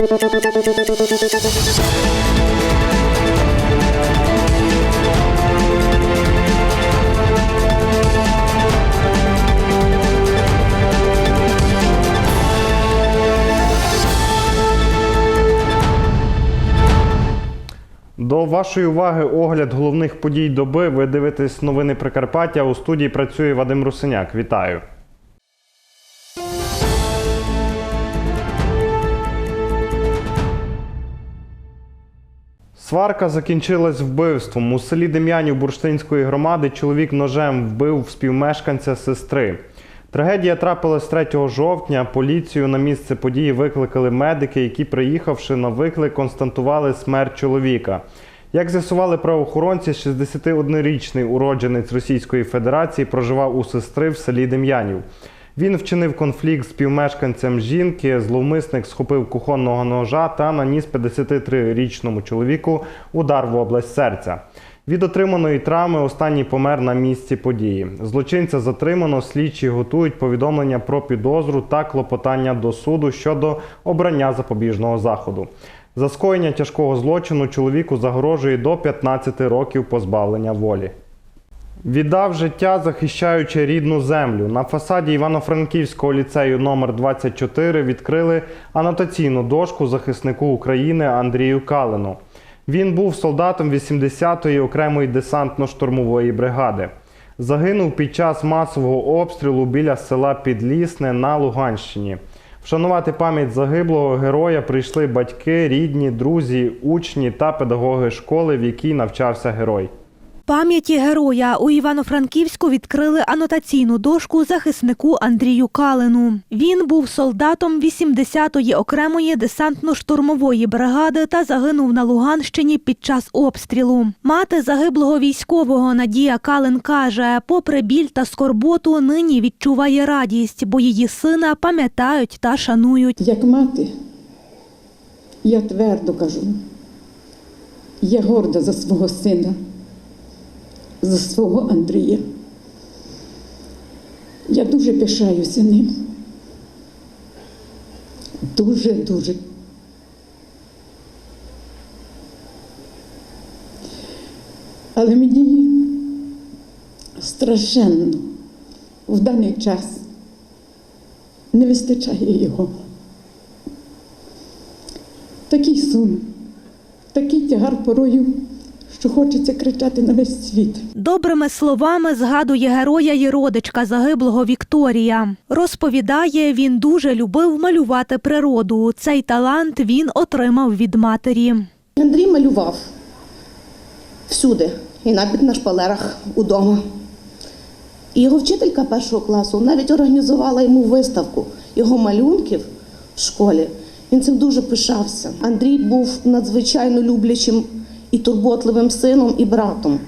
До вашої уваги огляд головних подій доби. Ви дивитесь новини Прикарпаття. У студії працює Вадим Русиняк. Вітаю. Сварка закінчилась вбивством. У селі Дем'янів Бурштинської громади чоловік ножем вбив співмешканця сестри. Трагедія трапилась 3 жовтня. Поліцію на місце події викликали медики, які, приїхавши на виклик, констатували смерть чоловіка. Як з'ясували правоохоронці, 61-річний уродженець Російської Федерації проживав у сестри в селі Дем'янів. Він вчинив конфлікт з співмешканцем жінки. Зловмисник схопив кухонного ножа та наніс 53-річному чоловіку удар в область серця. Від отриманої травми останній помер на місці події. Злочинця затримано. Слідчі готують повідомлення про підозру та клопотання до суду щодо обрання запобіжного заходу. За скоєння тяжкого злочину чоловіку загрожує до 15 років позбавлення волі. Віддав життя, захищаючи рідну землю. На фасаді Івано-Франківського ліцею номер 24 відкрили анотаційну дошку захиснику України Андрію Калину. Він був солдатом 80-ї окремої десантно-штурмової бригади. Загинув під час масового обстрілу біля села Підлісне на Луганщині. Вшанувати пам'ять загиблого героя прийшли батьки, рідні, друзі, учні та педагоги школи, в якій навчався герой. Пам'яті героя у Івано-Франківську відкрили анотаційну дошку захиснику Андрію Калину. Він був солдатом 80-ї окремої десантно-штурмової бригади та загинув на Луганщині під час обстрілу. Мати загиблого військового Надія Калин каже, попри біль та скорботу, нині відчуває радість, бо її сина пам'ятають та шанують. Як мати, я твердо кажу, я горда за свого сина, за свого Андрія. Я дуже пишаюся ним. Дуже, дуже. Але мені страшенно в даний час не вистачає його. Такий сум, такий тягар порою, що хочеться кричати на весь світ. Добрими словами згадує героя і родичка загиблого Вікторія. Розповідає, він дуже любив малювати природу. Цей талант він отримав від матері. Андрій малював всюди, і навіть на шпалерах удома. І його вчителька першого класу навіть організувала йому виставку його малюнків в школі. Він цим дуже пишався. Андрій був надзвичайно люблячим і турботливим сином і братом.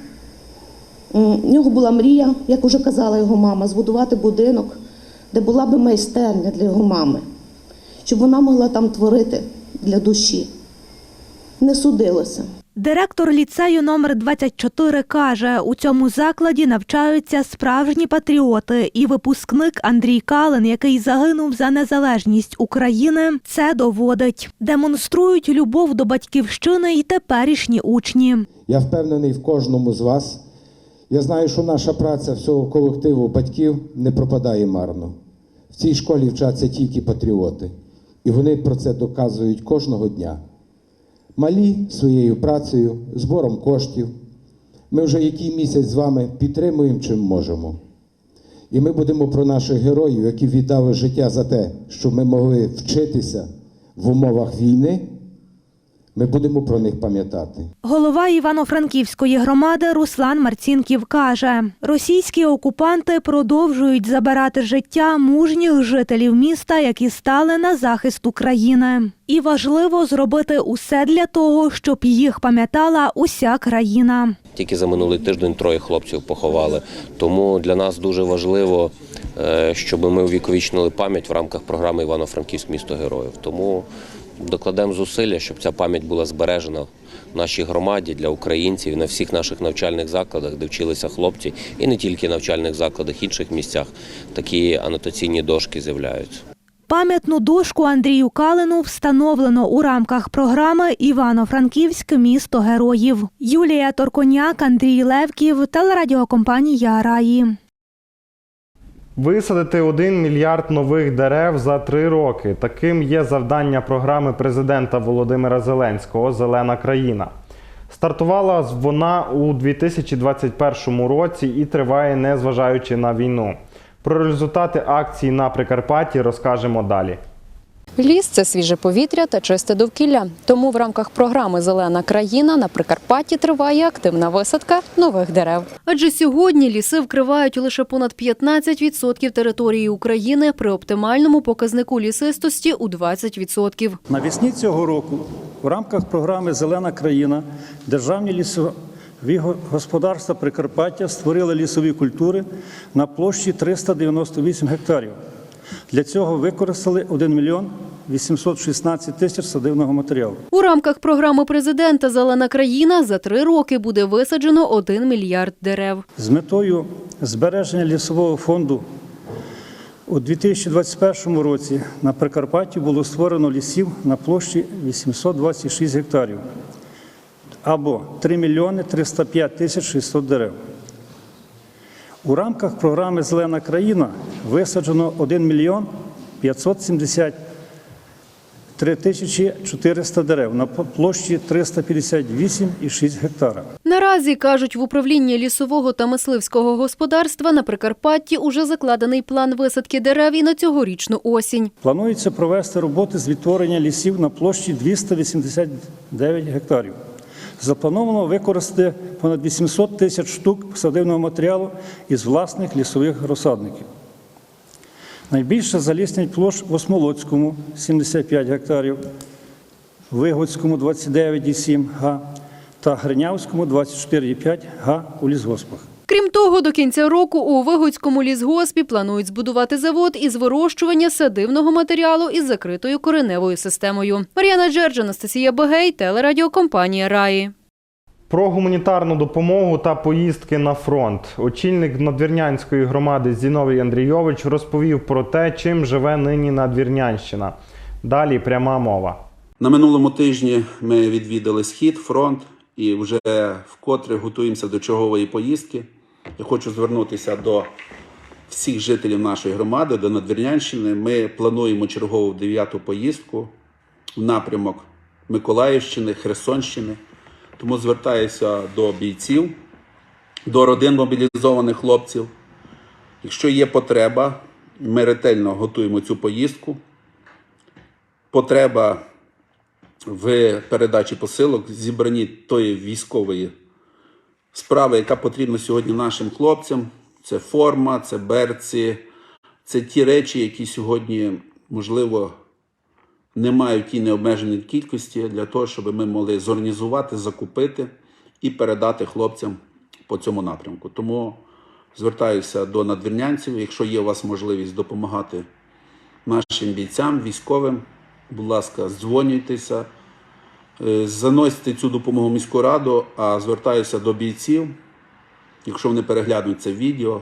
У нього була мрія, як уже казала його мама, збудувати будинок, де була би майстерня для його мами, щоб вона могла там творити для душі. Не судилося. Директор ліцею номер 24 каже, у цьому закладі навчаються справжні патріоти, і випускник Андрій Калин, який загинув за незалежність України, це доводить. Демонструють любов до батьківщини і теперішні учні. Я впевнений в кожному з вас. Я знаю, що наша праця всього колективу батьків не пропадає марно. В цій школі вчаться тільки патріоти, і вони про це доказують кожного дня. Малі своєю працею, збором коштів. Ми вже який місяць з вами підтримуємо чим можемо. І ми будемо про наших героїв, які віддали життя за те, щоб ми могли вчитися в умовах війни. Ми будемо про них пам'ятати. Голова Івано-Франківської громади Руслан Марцінків каже: російські окупанти продовжують забирати життя мужніх жителів міста, які стали на захист України. І важливо зробити усе для того, щоб їх пам'ятала уся країна. Тільки за минулий тиждень троє хлопців поховали. Тому для нас дуже важливо, е, щоб ми увіковічнили пам'ять в рамках програми Івано-Франківськ місто героїв. Тому докладемо зусилля, щоб ця пам'ять була збережена в нашій громаді для українців на всіх наших навчальних закладах, де вчилися хлопці, і не тільки навчальних закладах, інших місцях такі анотаційні дошки з'являються. Пам'ятну дошку Андрію Калину встановлено у рамках програми Івано-Франківськ місто героїв. Юлія Торконяк, Андрій Левків, телерадіокомпанія Раї. Висадити 1 мільярд нових дерев за три роки. Таким є завдання програми президента Володимира Зеленського Зелена країна. Стартувала вона у 2021 році і триває незважаючи на війну. Про результати акції на Прикарпатті розкажемо далі. Ліс це свіже повітря та чисте довкілля. Тому в рамках програми Зелена країна на Прикарпатті триває активна висадка нових дерев. Адже сьогодні ліси вкривають лише понад 15% території України при оптимальному показнику лісистості у 20%. Навесні цього року в рамках програми Зелена країна державні лісові господарства Прикарпаття створили лісові культури на площі 398 гектарів. Для цього використали 1 мільйон 816 тисяч садивного матеріалу. У рамках програми президента Зелена країна за три роки буде висаджено 1 мільярд дерев. З метою збереження лісового фонду у 2021 році на Прикарпатті було створено лісів на площі 826 гектарів або 3 мільйони 305 тисяч 600 дерев. У рамках програми Зелена країна висаджено 1 мільйон 573 тисячі 400 дерев на площі 358,6 гектара. Наразі кажуть, в управлінні лісового та мисливського господарства на Прикарпатті уже закладений план висадки дерев і на цьогорічну осінь. Планується провести роботи з відтворення лісів на площі 289 гектарів. Заплановано використати понад 800 тисяч штук посадивного матеріалу із власних лісових розсадників. Найбільше заліснять площ в Осмолоцькому 75 гектарів, Вигодському 29,7 га та Гринявському 24,5 га у лісгоспах. Крім того, до кінця року у Вигодському лісгоспі планують збудувати завод із вирощування садивного матеріалу із закритою кореневою системою. Мар'яна Джердж, Анастасія Багей, телерадіокомпанія Раї. Про гуманітарну допомогу та поїздки на фронт. Очільник надвірнянської громади Зіновій Андрійович розповів про те, чим живе нині Надвірнянщина. Далі пряма мова. На минулому тижні ми відвідали схід, фронт і вже вкотре готуємося до чергової поїздки. Я хочу звернутися до всіх жителів нашої громади, до Надвірнянщини. Ми плануємо чергову дев'яту поїздку в напрямок Миколаївщини, Херсонщини. Тому звертаюся до бійців, до родин мобілізованих хлопців. Якщо є потреба, ми ретельно готуємо цю поїздку. Потреба в передачі посилок, зібранні тої військової справи, яка потрібна сьогодні нашим хлопцям. Це форма, це берці, це ті речі, які сьогодні, можливо, не мають тій необмеженій кількості для того, щоб ми могли зорганізувати, закупити і передати хлопцям по цьому напрямку. Тому звертаюся до надвірнянців, якщо є у вас можливість допомагати нашим бійцям, військовим, будь ласка, дзвонюйтеся, е, заносьте цю допомогу міську раду, а звертаюся до бійців, якщо вони переглянуть це відео,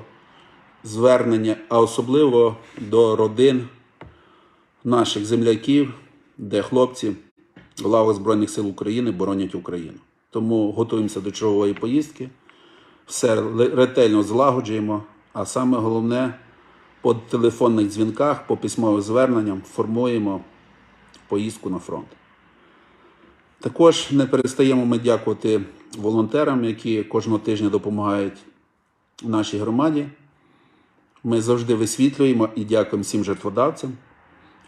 звернення, а особливо до родин наших земляків, де хлопці в лавах Збройних сил України боронять Україну. Тому готуємося до чергової поїздки, все ретельно злагоджуємо, а саме головне по телефонних дзвінках, по письмовим зверненням формуємо поїздку на фронт. Також не перестаємо ми дякувати волонтерам, які кожного тижня допомагають нашій громаді. Ми завжди висвітлюємо і дякуємо всім жертводавцям.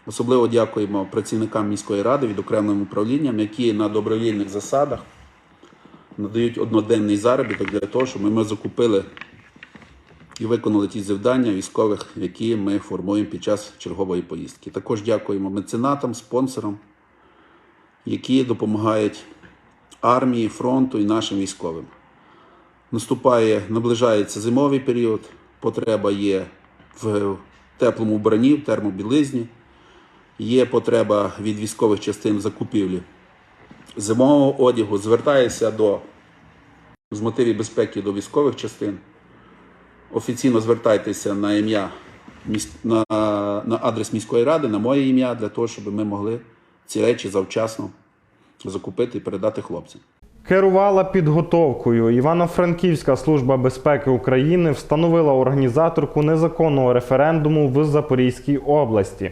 Особливо дякуємо працівникам міської ради відокремленим управлінням, які на добровільних засадах надають одноденний заробіток для того, щоб ми закупили і виконали ті завдання військових, які ми формуємо під час чергової поїздки. Також дякуємо меценатам, спонсорам, які допомагають армії, фронту і нашим військовим. Наступає, наближається зимовий період, потреба є в теплому вбранні, в термобілизні, є потреба від військових частин закупівлі зимового одягу. Звертаюся до з мотивів безпеки до військових частин. Офіційно звертайтеся на ім'я на на адрес міської ради, на моє ім'я, для того, щоб ми могли ці речі завчасно закупити і передати хлопцям. Керувала підготовкою. Івано-Франківська служба безпеки України встановила організаторку незаконного референдуму в Запорізькій області.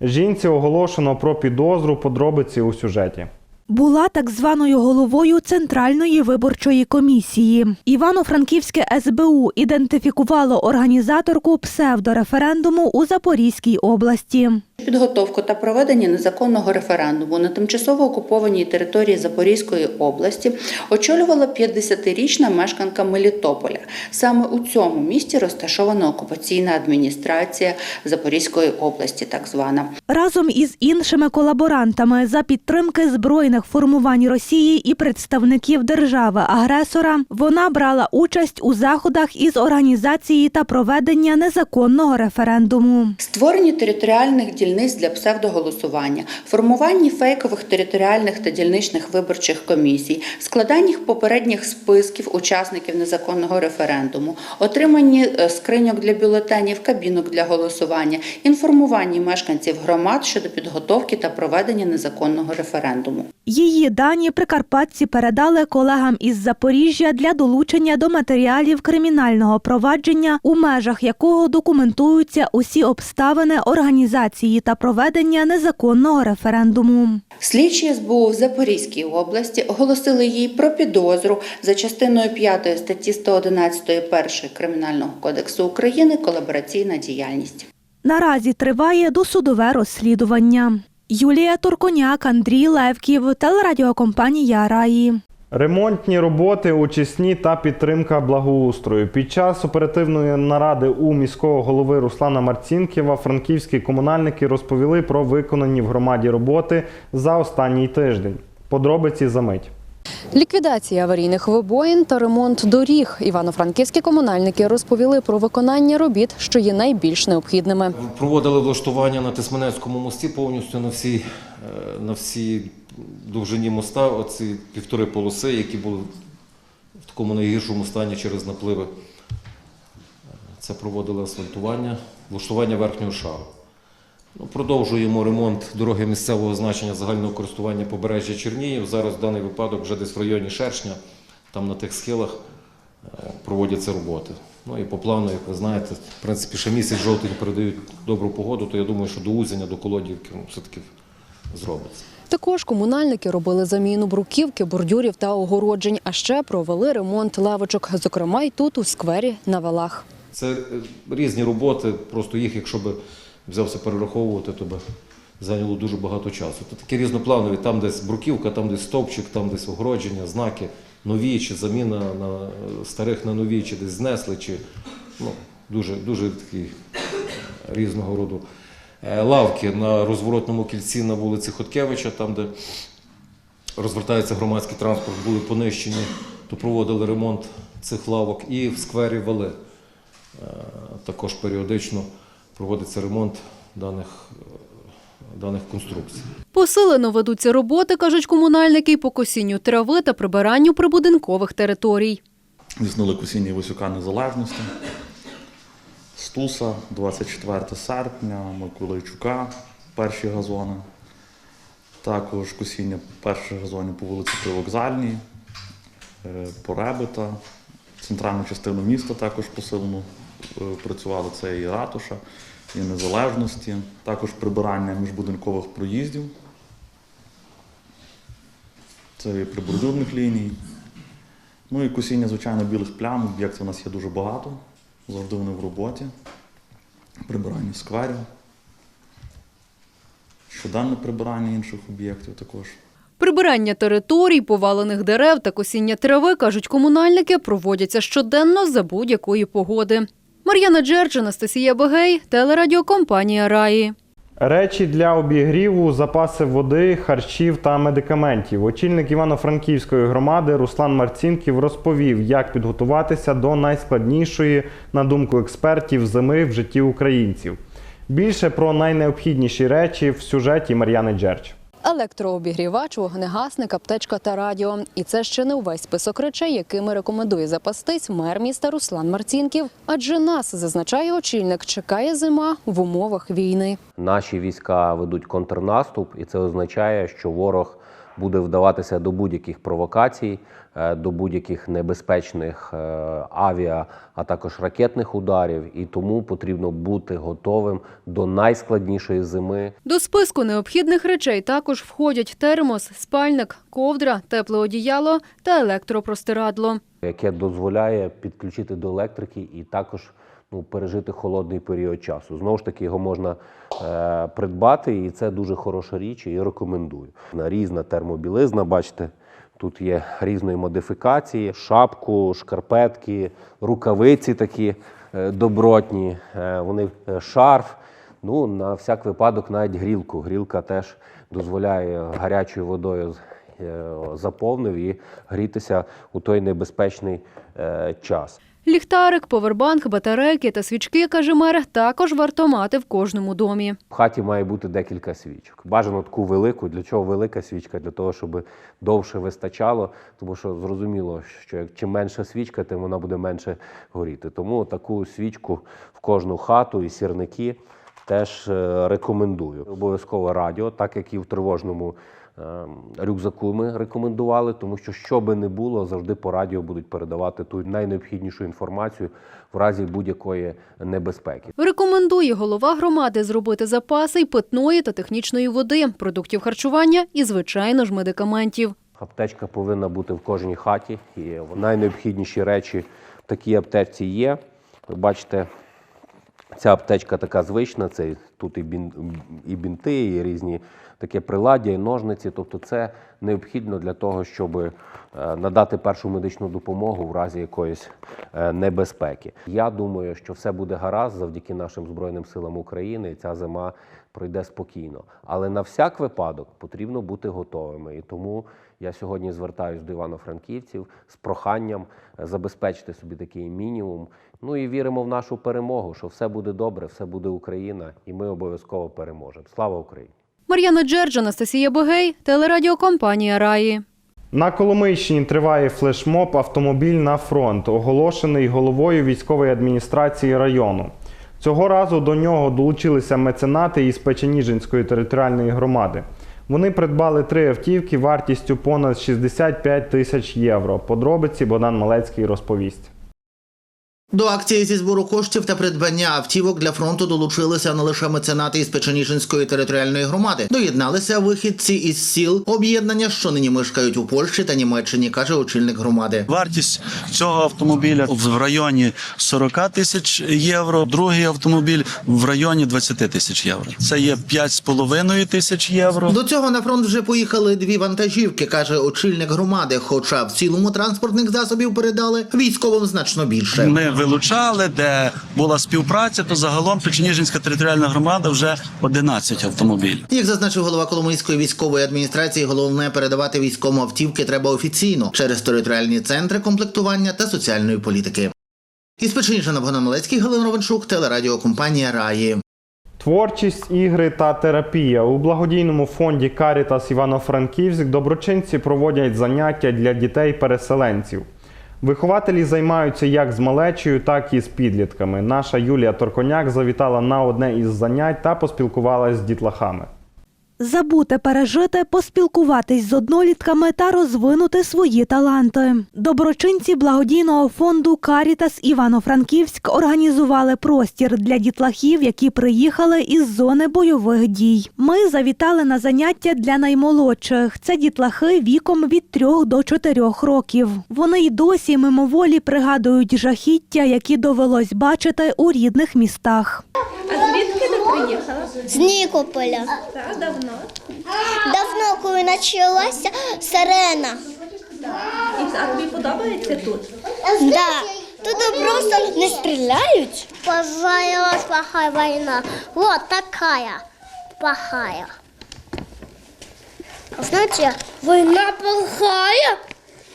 Жінці оголошено про підозру. Подробиці у сюжеті. Була так званою головою Центральної виборчої комісії. Івано-Франківське СБУ ідентифікувало організаторку псевдореферендуму у Запорізькій області. Підготовку та проведення незаконного референдуму на тимчасово окупованій території Запорізької області очолювала 50-річна мешканка Мелітополя. Саме у цьому місті розташована окупаційна адміністрація Запорізької області, так звана. Разом із іншими колаборантами за підтримки збройних формувань Росії і представників держави-агресора вона брала участь у заходах із організації та проведення незаконного референдуму. Створенні територіальних дільниць для псевдоголосування, формуванні фейкових територіальних та дільничних виборчих комісій, складанні попередніх списків учасників незаконного референдуму, отриманні е, скриньок для бюлетенів, кабінок для голосування, інформуванні мешканців громад щодо підготовки та проведення незаконного референдуму. Її дані прикарпатці передали колегам із Запоріжжя для долучення до матеріалів кримінального провадження, у межах якого документуються усі обставини організації та проведення незаконного референдуму. Слідчі СБУ в Запорізькій області оголосили їй про підозру за частиною 5 статті 111 першої Кримінального кодексу України колабораційна діяльність. Наразі триває досудове розслідування. Юлія Турконяк, Андрій Левків, телерадіокомпанія Раї. Ремонтні роботи, очисні та підтримка благоустрою. Під час оперативної наради у міського голови Руслана Марцінківа франківські комунальники розповіли про виконані в громаді роботи за останній тиждень. Подробиці за мить. Ліквідація аварійних вибоїн та ремонт доріг. Івано-франківські комунальники розповіли про виконання робіт, що є найбільш необхідними. Проводили влаштування на Тисменецькому мості повністю на всій, е, на всій довжині моста, оці півтори полоси, які були в такому найгіршому стані через напливи. Це проводили асфальтування, влаштування верхнього шару. Ну, продовжуємо ремонт дороги місцевого значення загального користування побережжя Чернігів. Зараз в даний випадок вже десь в районі Шершня, там на тих схилах е, проводяться роботи. Ну і по плану, як ви знаєте, в принципі, ще місяць жовтень передають добру погоду, то я думаю, що до Узеня, до Колодівки все-таки зробиться. Також комунальники робили заміну бруківки, бордюрів та огороджень, а ще провели ремонт лавочок, зокрема й тут у сквері на валах. Це е, різні роботи, просто їх, якщо би взявся перераховувати, то би зайняло дуже багато часу. Це такі різнопланові, там десь бруківка, там десь стовпчик, там десь огородження, знаки, нові, чи заміна на е, старих на нові, чи десь знесли, чи ну, дуже, дуже такі різного роду. Е, Лавки на розворотному кільці на вулиці Хоткевича, там, де розвертається громадський транспорт, були понищені, то проводили ремонт цих лавок. І в сквері вали е, також періодично проводиться ремонт даних, е, даних конструкцій. Посилено ведуться роботи, кажуть комунальники, по косінню трави та прибиранню прибудинкових територій. Здійснили косіння Висока Незалежності, Стуса, 24 серпня, Миколайчука, перші газони. Також косіння перших газонів по вулиці Привокзальній, е, Поребита, центральну частину міста також посилено е, працювали. Це і ратуша, і незалежності, також прибирання міжбудинкових проїздів. Це і прибордюрних ліній. Ну і косіння, звичайно, білих плям. Об'єктів у нас є дуже багато. Завжди вони в роботі. Прибирання скверів. Щоденне прибирання інших об'єктів також. Прибирання територій, повалених дерев та косіння трави, кажуть комунальники, проводяться щоденно за будь-якої погоди. Мар'яна Джердж, Анастасія Бегей, телерадіокомпанія Раї. Речі для обігріву, запаси води, харчів та медикаментів. Очільник Івано-Франківської громади Руслан Марцінків розповів, як підготуватися до найскладнішої, на думку експертів, зими в житті українців. Більше про найнеобхідніші речі в сюжеті Мар'яни Джерч. Електрообігрівач, вогнегасник, аптечка та радіо. І це ще не увесь список речей, якими рекомендує запастись мер міста Руслан Марцінків. Адже нас, зазначає очільник, чекає зима в умовах війни. Наші війська ведуть контрнаступ, і це означає, що ворог буде вдаватися до будь-яких провокацій, е, до будь-яких небезпечних е, авіа, а також ракетних ударів. І тому потрібно бути готовим до найскладнішої зими, До списку необхідних речей також входять термос, спальник, ковдра, тепле одіяло та електропростирадло. яке дозволяє підключити до електрики і також ну, пережити холодний період часу. Знову ж таки, його можна е, придбати, і це дуже хороша річ, і рекомендую. Різна термобілизна, бачите, тут є різної модифікації: шапку, шкарпетки, рукавиці такі е, добротні, е, вони е, шарф. Ну, на всяк випадок навіть грілку. Грілка теж дозволяє гарячою водою е, заповнив і грітися у той небезпечний е, час. Ліхтарик, повербанк, батарейки та свічки, каже мер, також варто мати в кожному домі. В хаті має бути декілька свічок. Бажано таку велику. Для чого велика свічка? Для того, щоб довше вистачало. Тому що зрозуміло, що чим менша свічка, тим вона буде менше горіти. Тому таку свічку в кожну хату і сірники теж е, рекомендую. Обов'язково радіо, так як і в тривожному рюкзаку ми рекомендували, тому що що би не було, завжди по радіо будуть передавати ту найнеобхіднішу інформацію в разі будь-якої небезпеки. Рекомендує голова громади зробити запаси й питної та технічної води, продуктів харчування і, звичайно ж, медикаментів. Аптечка повинна бути в кожній хаті, і найнеобхідніші речі в такій аптечці є. Ви бачите, ця аптечка така звична, це тут і, бін, і бінти, і різні таке приладдя, і ножниці. Тобто це необхідно для того, щоб е, надати першу медичну допомогу в разі якоїсь е, небезпеки. Я думаю, що все буде гаразд завдяки нашим Збройним силам України, і ця зима пройде спокійно. Але на всяк випадок потрібно бути готовими. І тому я сьогодні звертаюся до івано-франківців з проханням е, забезпечити собі такий мінімум. Ну і віримо в нашу перемогу, що все буде добре, все буде Україна, і ми обов'язково переможемо. Слава Україні! Мар'яна Джердж, Анастасія Богей, телерадіокомпанія Раї. На Коломийщині триває флешмоб Автомобіль на фронт, оголошений головою військової адміністрації району. Цього разу до нього долучилися меценати із Печеніжинської територіальної громади. Вони придбали три автівки вартістю понад 65 тисяч євро. Подробиці Богдан Малецький розповість. До акції зі збору коштів та придбання автівок для фронту долучилися не лише меценати із Печеніжинської територіальної громади. Доєдналися вихідці із сіл об'єднання, що нині мешкають у Польщі та Німеччині, каже очільник громади. Вартість цього автомобіля в районі 40 тисяч євро. Другий автомобіль в районі 20 тисяч євро. Це є 5,5 тисяч євро. До цього на фронт вже поїхали дві вантажівки, каже очільник громади. Хоча в цілому транспортних засобів передали військовим значно більше. Ми вилучали, де була співпраця, то загалом Печеніжинська територіальна громада вже 11 автомобілів. Як зазначив голова Коломийської військової адміністрації, головне передавати військовому автівки треба офіційно через територіальні центри комплектування та соціальної політики. Із Печеніжина Богдан Малецький, Галина Ровенчук, телерадіокомпанія Раї. Творчість, ігри та терапія у благодійному фонді Карітас Івано-Франківськ доброчинці проводять заняття для дітей-переселенців. Вихователі займаються як з малечею, так і з підлітками. Наша Юлія Торконяк завітала на одне із занять та поспілкувалася з дітлахами. Забути пережити, поспілкуватись з однолітками та розвинути свої таланти. Доброчинці благодійного фонду Карітас Івано-Франківськ організували простір для дітлахів, які приїхали із зони бойових дій. Ми завітали на заняття для наймолодших. Це дітлахи віком від 3 до 4 років. Вони й досі мимоволі пригадують жахіття, які довелось бачити у рідних містах. З Нікополя. Так, давно. Давно, коли почалася сирена. І а тобі подобається тут? Да. Тут просто не стріляють. Пожалуйста, плохая война. Вот такая плохая. Знаете, война плохая,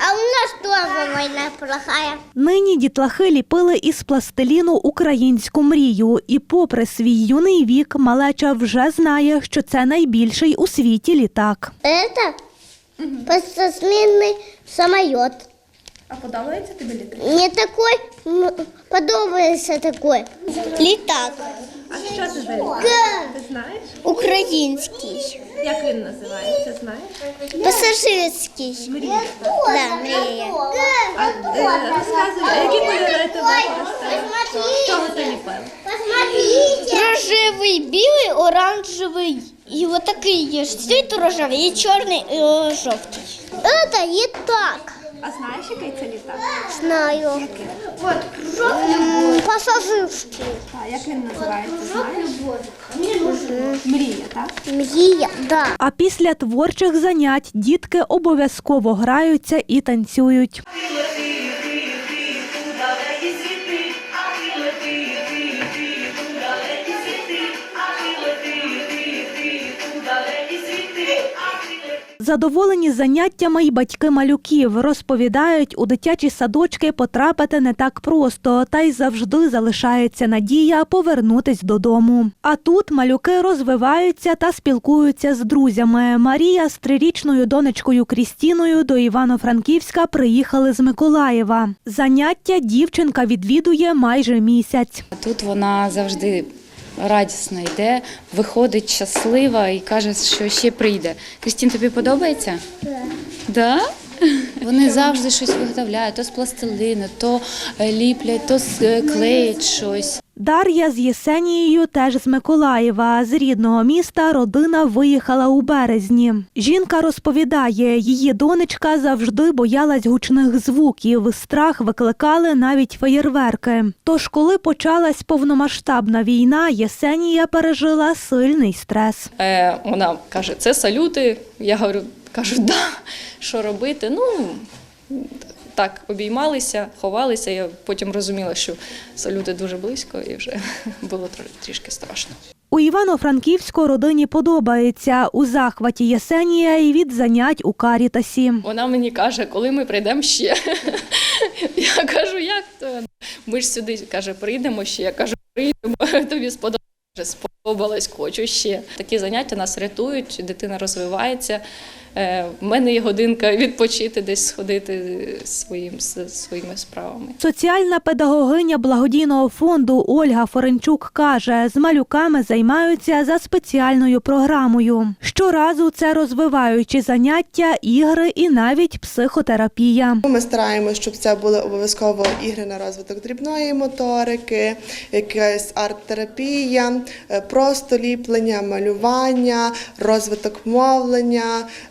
А у нас тоже война плохая. Нині дітлахи ліпили із пластиліну українську мрію, і, попри свій юний вік, малеча вже знає, що це найбільший у світі літак. Это пососменный самолет. А подобається тобі літак? Не такой, м, подобается такой. Літак. А що це за літак? Ти знаєш? Український. Як він називається, знаєш? Пасажирський. Мрія. Да, мрія. А е, розказуй, а які кольори ти? З чого ти ліпив? Рожевий, білий, оранжевий. І от такий є. Світ рожевий, і чорний, і е, жовтий. Это літак. А знаєш, який це літак? Знаю. М, Пасажирський. Так, як він називається, знаєш? Мрія, так? Мрія, да. А після творчих занять дітки обов'язково граються і танцюють. Задоволені заняттями й батьки малюків розповідають, у дитячі садочки потрапити не так просто, та й завжди залишається надія повернутись додому. А тут малюки розвиваються та спілкуються з друзями. Марія з трирічною донечкою Крістіною до Івано-Франківська приїхали з Миколаєва. Заняття дівчинка відвідує майже місяць. Тут вона завжди радісно йде, виходить щаслива і каже, що ще прийде. Крістін, тобі подобається? Так. Да? Вони завжди щось виготовляють, то з пластилину, то е, ліплять, то е, клеять щось. Дар'я з Єсенією теж з Миколаєва. З рідного міста родина виїхала у березні. Жінка розповідає, її донечка завжди боялась гучних звуків. Страх викликали навіть феєрверки. Тож, коли почалась повномасштабна війна, Єсенія пережила сильний стрес. Е, вона каже, це салюти. Я говорю, кажу, да, що робити? Ну, так, обіймалися, ховалися. Я потім розуміла, що салюти дуже близько і вже було тр- трішки страшно. У Івано-Франківську родині подобається у захваті Єсенія і від занять у Карітасі. Вона мені каже, коли ми прийдемо ще. Я кажу, як то? Ми ж сюди каже, прийдемо ще. Я кажу, прийдемо, тобі сподобалось. Сподобалось, хочу ще. Такі заняття нас рятують, дитина розвивається. Е, В мене є годинка відпочити, десь сходити своїм, своїми справами. Соціальна педагогиня благодійного фонду Ольга Форенчук каже, з малюками займаються за спеціальною програмою. Щоразу це розвиваючі заняття, ігри і навіть психотерапія. Ми стараємося, щоб це були обов'язково ігри на розвиток дрібної моторики, якась арт-терапія, е, просто ліплення, малювання, розвиток мовлення,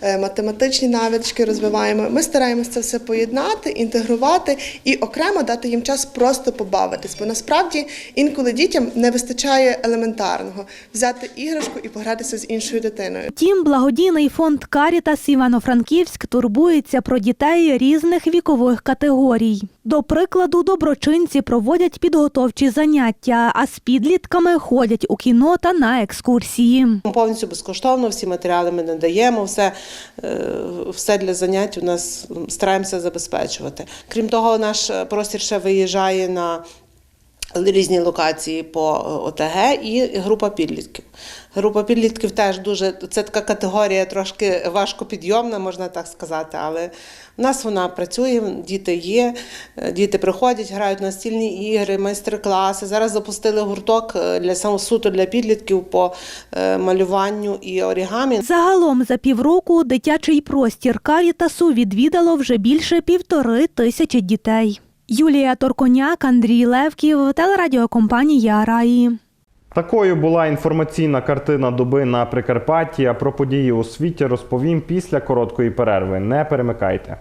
е, математичні навички розвиваємо. Ми стараємося це все поєднати, інтегрувати і окремо дати їм час просто побавитись. Бо насправді інколи дітям не вистачає елементарного взяти іграшку і погратися з іншою дитиною. Тім благодійний фонд Карітас Івано-Франківськ турбується про дітей різних вікових категорій. До прикладу, доброчинці проводять підготовчі заняття, а з підлітками ходять у кіно та на екскурсії. Повністю безкоштовно всі матеріали ми надаємо, все, е, все для занять у нас стараємося забезпечувати. Крім того, наш простір ще виїжджає на різні локації по е, ОТГ і група підлітків. Група підлітків теж дуже це така категорія, трошки важкопідйомна, можна так сказати. Але в нас вона працює, діти є, е, діти приходять, грають настільні ігри, майстер-класи. Зараз запустили гурток е, для саме суто для підлітків по малюванню і орігамі. Загалом за півроку дитячий простір Карітасу відвідало вже більше півтори тисячі дітей. Юлія Торконяк, Андрій Левків, телерадіокомпанія Раї. Такою була інформаційна картина доби на Прикарпатті. А про події у світі розповім після короткої перерви. Не перемикайте.